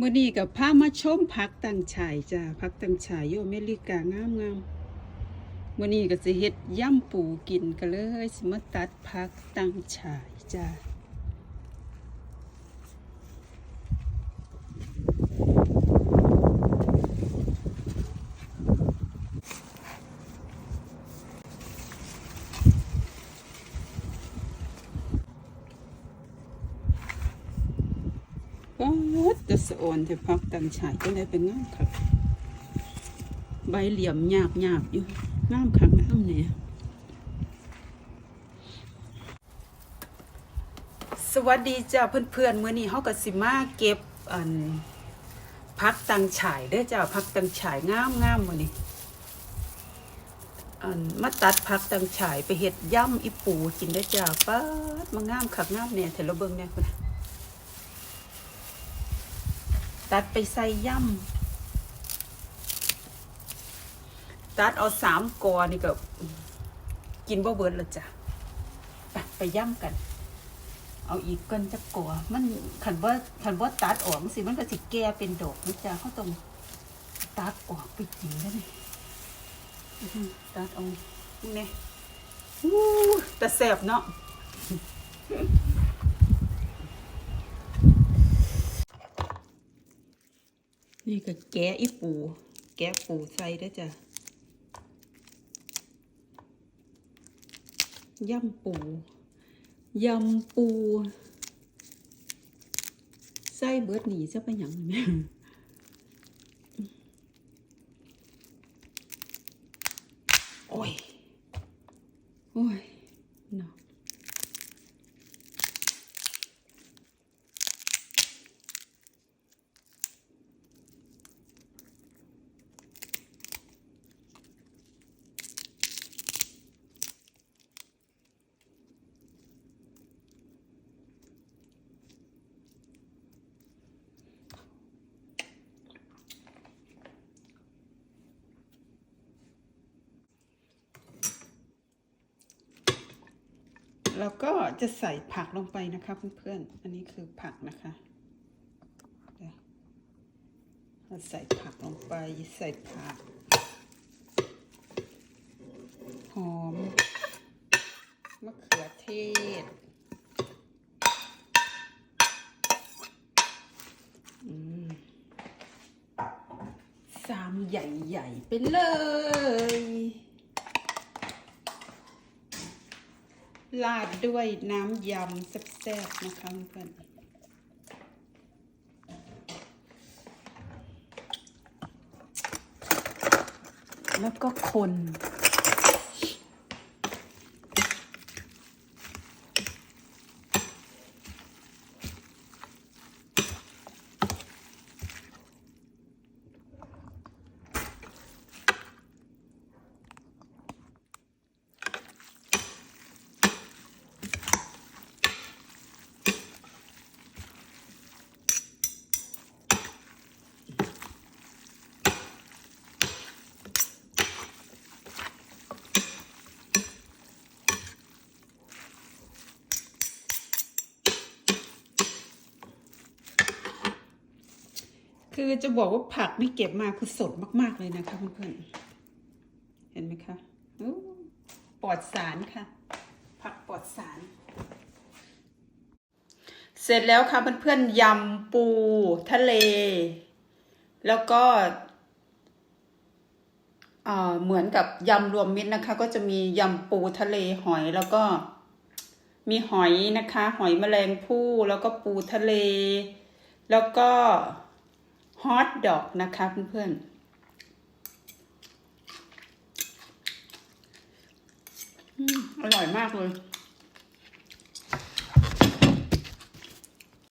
มื่อนี้กับพามาชมพักตังชายจ้าพักตังชายโยเมริกางามงามมื่อนี้ก็สิเฮ็ดย่ำปูกินกันเลย สิมาตัดพักตังชายจ้า ก็จะสะออนแต่พักตังฉายก็เลยเป็นงามครับใบเหลี่ยมหยาบหยาบอยู่งามขังงามเนี่ยสวัสดีจ้าเพื่อนๆมื้อนี้เฮาก็สิมาเก็บอันพักตังฉายเด้อจ้าพักตังฉายงามงามมื้อนี้อันมาตัดพักตังฉายไปเฮ็ดย่ำอีปูกินได้จ้าป๊ามางามคักงามเนี่ยเถอะเราเบิ่งเนี่ยพุ่นน่ะ ตัดไปใส่ย่ำตัดเอาสามกอนี่ก็ กินบ่เบิดและจ้ะไปไปย่ำกัน เอาอีกก้อนจะกอมันขันว่าขันว่าตัดออกสิมันก็สิแก่เป็นดอกนะจ๊ะเขาต้องตัดออกไปกินแล้วนี่อื้อหือตัดเอาเนี่ยแต่แสบเนาะ นี่ก็แกะอีปู แกะปูใส่ได้จ้ะยำปูยำปูใส่เบิดหนีจะไปหยังแม่โอ้ย โอ้ยเนาะ แล้วก็จะใส่ผักลงไปนะคะเพื่อนๆ อันนี้คือผักนะคะเราใส่ผักลงไป ใส่ผัก หอม มะเขือเทศสามใหญ่ ๆ ไปเลย ลาดด้วยน้ำยำแซ่บๆนะคะเพื่อนแล้วก็คน คือจะบอกว่าผักนี่เก็บมาคือสดมาก ๆ เลยนะคะเพื่อนๆ เห็นไหมคะปลอดสารค่ะ ผักปลอดสาร เสร็จแล้วค่ะเพื่อนๆยำปูทะเล แล้วก็เหมือนกับยำรวมมิตรนะคะ ก็จะมียำปูทะเลหอยแล้วก็มีหอยนะคะ หอยแมลงภู่แล้วก็ปูทะเล แล้วก็ ฮอตดอกนะคะเพื่อนๆอร่อยมากเลย